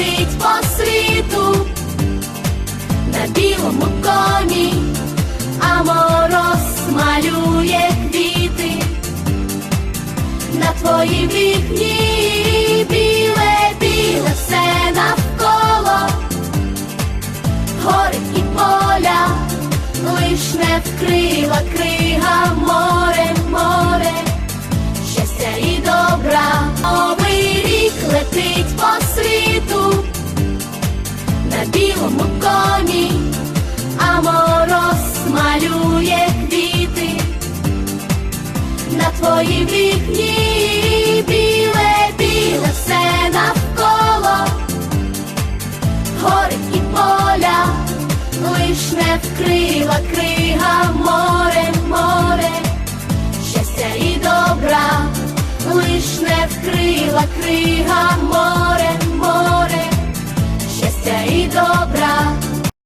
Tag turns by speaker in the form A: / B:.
A: летить по світу, на білому коні, а мороз малює квіти на твоїй вікні. Біле, все навколо, гори і поля, лиш не вкрила летить по світу, на білому коні, а мороз малює квіти на твоїй вікні. Біле, біле все навколо, гори і поля, лиш не вкрила крига море, крига